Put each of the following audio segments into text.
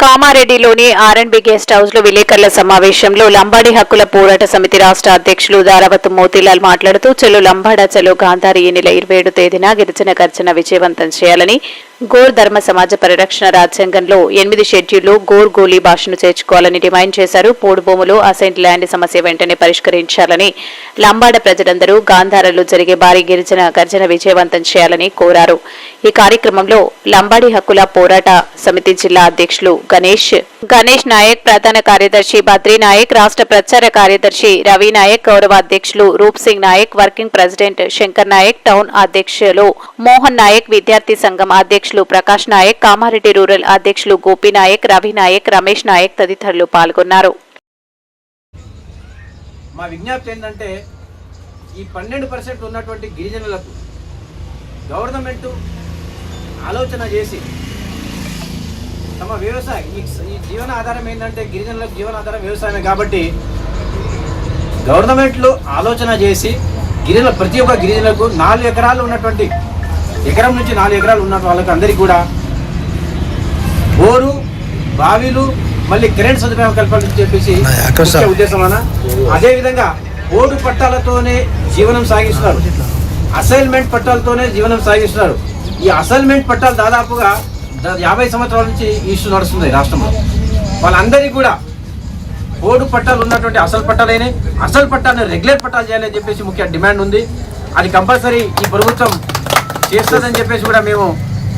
కామారెడ్డిలోని ఆర్ఎండ్బి గెస్ట్ హౌస్లో విలేకరుల సమావేశంలో లంబాడి హక్కుల పోరాట సమితి రాష్ట్ర అధ్యక్షులు దారావత్ మోతీలాల్ మాట్లాడుతూ చెలు లంబాడ చలో గాంధారి ఈ నెల ఇరవై ఏడు తేదీన గిరిజన గర్జన విజయవంతం చేయాలని గోర్ ధర్మ సమాజ పరిరక్షణ రాజ్యాంగంలో ఎనిమిది షెడ్యూల్లో గోర్ గోలీ భాషను చేర్చుకోవాలని డిమాండ్ చేశారు. పోడు భూములు అసైన్ ల్యాండ్ సమస్య వెంటనే పరిష్కరించాలని లంబాడ ప్రజలందరూ గాంధారలో జరిగే భారీ గిరిజన గర్జన విజయవంతం చేయాలని కోరారు. ఈ కార్యక్రమంలో లంబాడి హక్కుల పోరాట సమితి జిల్లా అధ్యక్షులు గణేష్. గణేష్ నాయక్ ప్రధాన కార్యదర్శి బద్రీ నాయక్ రాష్ట్ర ప్రచార కార్యదర్శి రవి నాయక్ గౌరవ అధ్యక్షులు Roop Singh Nayak working president Shankar Nayak town అధ్యక్షులు మోహన్ నాయక్ విద్యార్థి సంఘం అధ్యక్షులు ప్రకాష్ నాయక్ కామారెడ్డి రూరల్ అధ్యక్షులు గోపి నాయక్ రవి నాయక్ రమేష్ నాయక్ తదితరులు పాల్గొన్నారు. మా విజ్ఞప్తి ఏంటంటే ఈ పన్నెండు పర్సెంట్ ఉన్నటువంటి గిరిజనులకు గవర్నమెంట్ ఆలోచన చేసి తమ వ్యవసాయం ఈ జీవన ఆధారం ఏంటంటే గిరిజనులకు జీవన ఆధారం వ్యవసాయమే కాబట్టి గవర్నమెంట్లు ఆలోచన చేసి గిరిజన ప్రతి ఒక్క గిరిజనులకు నాలుగు ఎకరాలు ఉన్నటువంటి ఎకరం నుంచి నాలుగు ఎకరాలు ఉన్న వాళ్ళకి అందరికీ కూడా బోరు బావిలు మళ్ళీ కరెంట్ సదుపాయం కల్పాలని చెప్పేసి ముఖ్య ఉద్దేశం అన్న అదే విధంగా ఓటు పట్టాలతోనే జీవనం సాగిస్తున్నారు. అసైన్మెంట్ పట్టాలతోనే జీవనం సాగిస్తున్నారు. ఈ అసైన్మెంట్ పట్టాలు దాదాపుగా యాభై సంవత్సరాల నుంచి ఇష్యూ నడుస్తుంది రాష్ట్రంలో. వాళ్ళందరికీ కూడా ఓడు పట్టాలు ఉన్నటువంటి అసలు పట్టాలైన అసలు పట్టాలను రెగ్యులర్ పట్టాలు చేయాలని చెప్పేసి ముఖ్య డిమాండ్ ఉంది. అది కంపల్సరీ ఈ ప్రభుత్వం చేస్తుందని చెప్పేసి కూడా మేము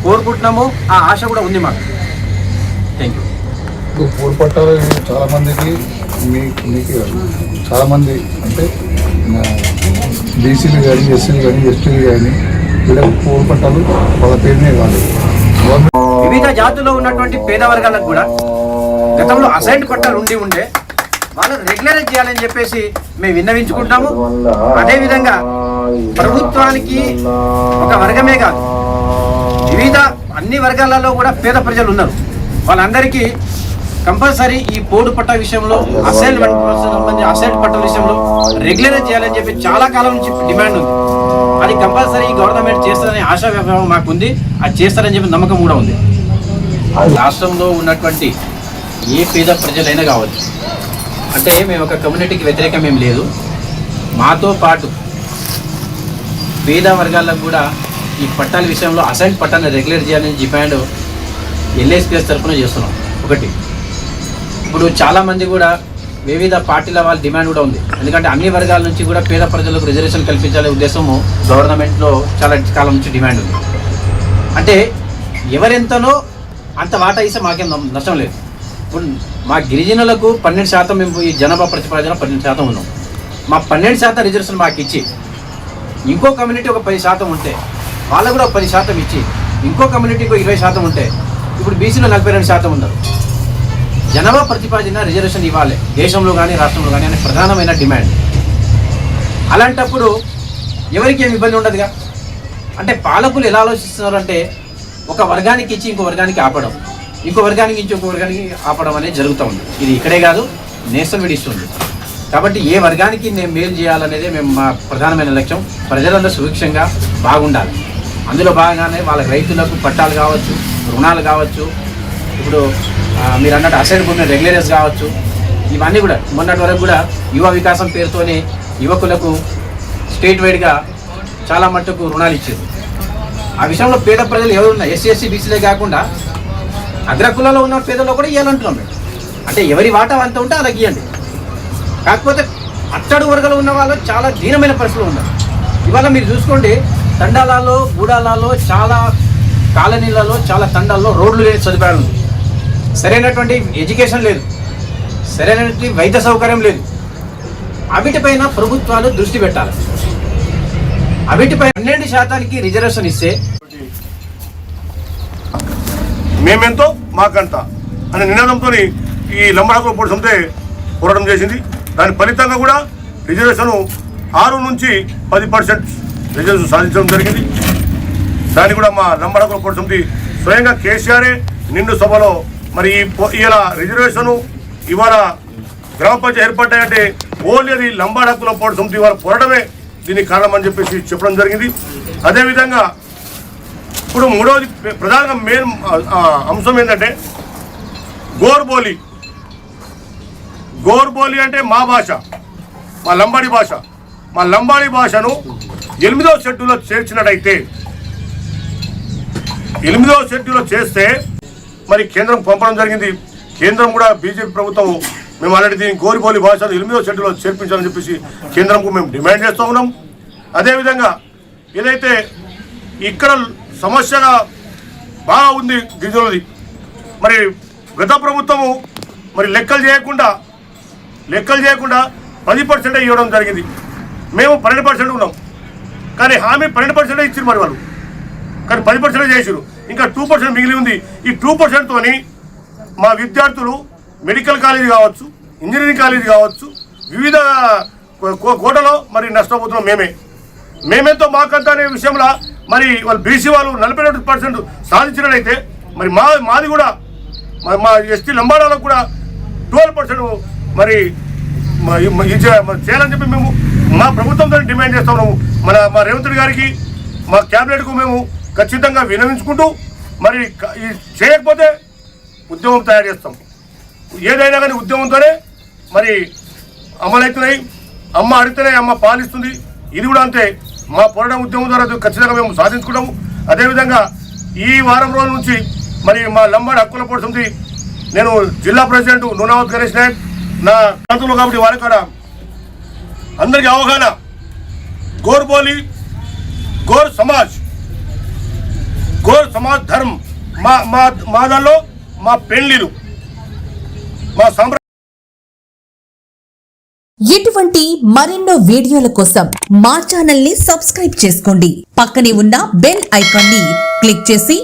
కోరుకుంటున్నాము. ఆ ఆశ కూడా ఉంది మాకు. థ్యాంక్ యూ ఇప్పుడు పూల పట్టాలు చాలా మందికి మీ మీకు చాలా మంది అంటే బీసీలు కానీ ఎస్సీలు కానీ ఎస్టీలు కానీ వీళ్ళకి పూల పట్టాలు వాళ్ళ పేరునే కాదు. వివిధ జాతుల్లో ఉన్నటువంటి పేద వర్గాలకు కూడా గతంలో అసైన్ కొట్టాలు ఉండి ఉండే వాళ్ళు రెగ్యులరైజ్ చేయాలని చెప్పేసి మేము విన్నవించుకుంటాము అదేవిధంగా ప్రభుత్వానికి ఒక వర్గమే కాదు వివిధ అన్ని వర్గాలలో కూడా పేద ప్రజలు ఉన్నారు. వాళ్ళందరికీ కంపల్సరీ ఈ పోడు పట్ట విషయంలో అసైల్ సంబంధించి అసైన్ విషయంలో రెగ్యులర్ చేయాలని చెప్పి చాలా కాలం నుంచి డిమాండ్ ఉంది. అది కంపల్సరీ గవర్నమెంట్ చేస్తారనే ఆశా వ్యాపారం మాకు ఉంది అది చేస్తారని చెప్పి నమ్మకం కూడా ఉంది. రాష్ట్రంలో ఉన్నటువంటి ఏ పేద ప్రజలైనా కావచ్చు. అంటే మేము ఒక కమ్యూనిటీకి వ్యతిరేకం ఏం లేదు. మాతో పాటు పేద వర్గాలకు కూడా ఈ పట్టాల విషయంలో అసైన్ పట్టాన్ని రెగ్యులేట్ చేయాలని డిమాండ్ ఎల్ఎస్పిఎస్ తరఫున చేస్తున్నాం. ఒకటి. ఇప్పుడు చాలామంది కూడా వివిధ పార్టీల వాళ్ళ డిమాండ్ కూడా ఉంది. ఎందుకంటే అన్ని వర్గాల నుంచి కూడా పేద ప్రజలకు రిజర్వేషన్ కల్పించాలనే ఉద్దేశము గవర్నమెంట్లో చాలా కాలం నుంచి డిమాండ్ ఉంది. అంటే ఎవరెంతనో అంత వాటా ఇస్తే మాకేం నష్టం లేదు. ఇప్పుడు మా గిరిజనులకు పన్నెండు శాతం మేము ఈ జనాభా ప్రతిపాదన పన్నెండు శాతం ఉన్నాం. మా పన్నెండు శాతం రిజర్వేషన్ మాకు ఇచ్చి ఇంకో కమ్యూనిటీ ఒక పది శాతం ఉంటే వాళ్ళకు కూడా ఒక పది శాతం ఇచ్చి ఇంకో కమ్యూనిటీకి ఒక ఇరవై శాతం ఉంటే ఇప్పుడు బీసీలో నలభై రెండు శాతం ఉన్నారు. జనాభా ప్రతిపాదన రిజర్వేషన్ ఇవ్వాలి. దేశంలో కానీ రాష్ట్రంలో కానీ అనే ప్రధానమైన డిమాండ్. అలాంటప్పుడు ఎవరికి ఏమి ఇబ్బంది ఉండదుగా? అంటే పాలకులు ఎలా ఆలోచిస్తున్నారు అంటే ఒక వర్గానికి ఇచ్చి ఇంకో వర్గానికి ఆపడం. ఇంకో వర్గానికి ఇచ్చి ఇంకో వర్గానికి ఆపడం అనేది జరుగుతూ ఉంది. ఇది ఇక్కడే కాదు నేషనల్ విడిస్తుంది కాబట్టి ఏ వర్గానికి నేను మేలు చేయాలనేదే మేము మా ప్రధానమైన లక్ష్యం. ప్రజలందరూ సుభిక్షంగా బాగుండాలి. అందులో భాగంగానే వాళ్ళ రైతులకు పట్టాలు కావచ్చు రుణాలు కావచ్చు ఇప్పుడు మీరు అన్నట్టు అసైడ్ భూమి రెగ్యులరైజ్ కావచ్చు ఇవన్నీ కూడా మొన్నటి వరకు కూడా యువ వికాసం పేరుతోనే యువకులకు స్టేట్ వైడ్గా చాలా మట్టుకు రుణాలు ఇచ్చారు. ఆ విషయంలో పేద ప్రజలు ఎవరు ఉన్నా ఎస్సీ ఎస్సీ బీసీలే కాకుండా అగ్రకులలో ఉన్న పేదల్లో కూడా ఇవ్వాలంటున్నాం మేము. అంటే ఎవరి వాటా అంత ఉంటే అలా ఇవ్వండి కాకపోతే అట్టడు వర్గంలో ఉన్న వాళ్ళు చాలా దీనమైన పరిస్థితులు ఉన్నారు. ఇవాళ మీరు చూసుకోండి తండాలలో గూడాలలో చాలా కాలనీలలో చాలా తండాల్లో రోడ్లు లేని సదుపాయాలు సరైనటువంటి ఎడ్యుకేషన్ లేదు. సరైనటువంటి వైద్య సౌకర్యం లేదు. అవిటిపైన ప్రభుత్వాలు దృష్టి పెట్టాలి. అవిటిపై పన్నెండు శాతానికి రిజర్వేషన్ ఇస్తే మేమెంతో మాకంత అనే నినాదంతో ఈ లంబడాకుల పోటీ సమితే పోరాటం చేసింది. దాని ఫలితంగా కూడా రిజర్వేషన్ ఆరు నుంచి పది పర్సెంట్ రిజర్వేషన్ సాధించడం జరిగింది. దాన్ని కూడా మా లంబడాకుల పోటీ సమితి స్వయంగా కేసీఆరే నిండు సభలో మరి ఈ ఇలా రిజర్వేషన్ ఇవాళ గ్రామ పంచాయతీ ఏర్పడ్డాయంటే ఓన్లీ అది లంబాడకుల పోటీ సమితి ఇవాళ పోరాటమే దీనికి కారణం అని చెప్పేసి చెప్పడం జరిగింది. అదేవిధంగా ఇప్పుడు మూడవది ప్రధానంగా మెయిన్ అంశం ఏంటంటే గోర్బోలి. గోర్బోలి అంటే మా భాష మా లంబాడి భాష. మా లంబాడి భాషను ఎనిమిదవ షెడ్యూల్లో చేర్చినట్టయితే ఎనిమిదవ షెడ్యూల్లో చేస్తే మరి కేంద్రం పంపడం జరిగింది. కేంద్రం కూడా బీజేపీ ప్రభుత్వం మేము ఆల్రెడీ దీన్ని గోరిపోలి భాషను ఎనిమిదో షెడ్యూల్లో చేర్పించాలని చెప్పేసి కేంద్రంకు మేము డిమాండ్ చేస్తూ ఉన్నాం. అదేవిధంగా ఏదైతే ఇక్కడ సమస్యగా బాగా ఉంది గిరిజనులది మరి గత ప్రభుత్వము మరి లెక్కలు చేయకుండా లెక్కలు చేయకుండా పది పర్సెంట్ ఇవ్వడం జరిగింది. మేము పన్నెండు పర్సెంట్ ఉన్నాం. కానీ హామీ పన్నెండు పర్సెంట్ ఇచ్చారు మరి వాళ్ళు. కానీ పది పర్సెంట్ చేసారు ఇంకా టూ పర్సెంట్ మిగిలి ఉంది. ఈ టూ పర్సెంట్తోని మా విద్యార్థులు మెడికల్ కాలేజీ కావచ్చు ఇంజనీరింగ్ కాలేజీ కావచ్చు వివిధ కోటలో మరి నష్టపోతున్నాం మేమే. మేమెంతో మాకంత అనే విషయంలో మరి వాళ్ళు బీసీ వాళ్ళు నలభై రెండు పర్సెంట్ సాధించినట్లయితే మరి మా మాది కూడా మరి మా ఎస్టీ లంబాడాలకు కూడా ట్వెల్వ్ పర్సెంట్ మరి చేయాలని చెప్పి మేము మా ప్రభుత్వంతో డిమాండ్ చేస్తున్నాము మన మా రేవంత్ గారికి మా క్యాబినెట్కు మేము ఖచ్చితంగా వినవించుకుంటూ మరి ఈ చేయకపోతే ఉద్యమం తయారు చేస్తాం. ఏదైనా కానీ ఉద్యమంతోనే మరి అమలవుతున్నాయి అమ్మ అడితేనే అమ్మ పాలిస్తుంది. ఇది కూడా అంతే. మా పోరాటం ఉద్యమం ద్వారా ఖచ్చితంగా మేము సాధించుకుంటాము. అదేవిధంగా ఈ వారం రోజుల నుంచి మరి మా లంబాడి హక్కుల పడుతుంది నేను జిల్లా ప్రెసిడెంట్ నూనావత్ గణేష్ నాయక్ నా ప్రాంతంలో కాబట్టి వారి కూడా అందరికీ అవగాహన. గోర్బోలి గోర్ సమాజ్. గోర్ సమాజ్ ధర్మ్. మా మా మా దానిలో మా పెళ్ళిలు. మా సంప్ర ఇటువంటి మరెన్నో వీడియోల కోసం మా ఛానల్ని సబ్స్క్రైబ్ చేసుకోండి. పక్కనే ఉన్న బెల్ ఐకాన్ని క్లిక్ చేసి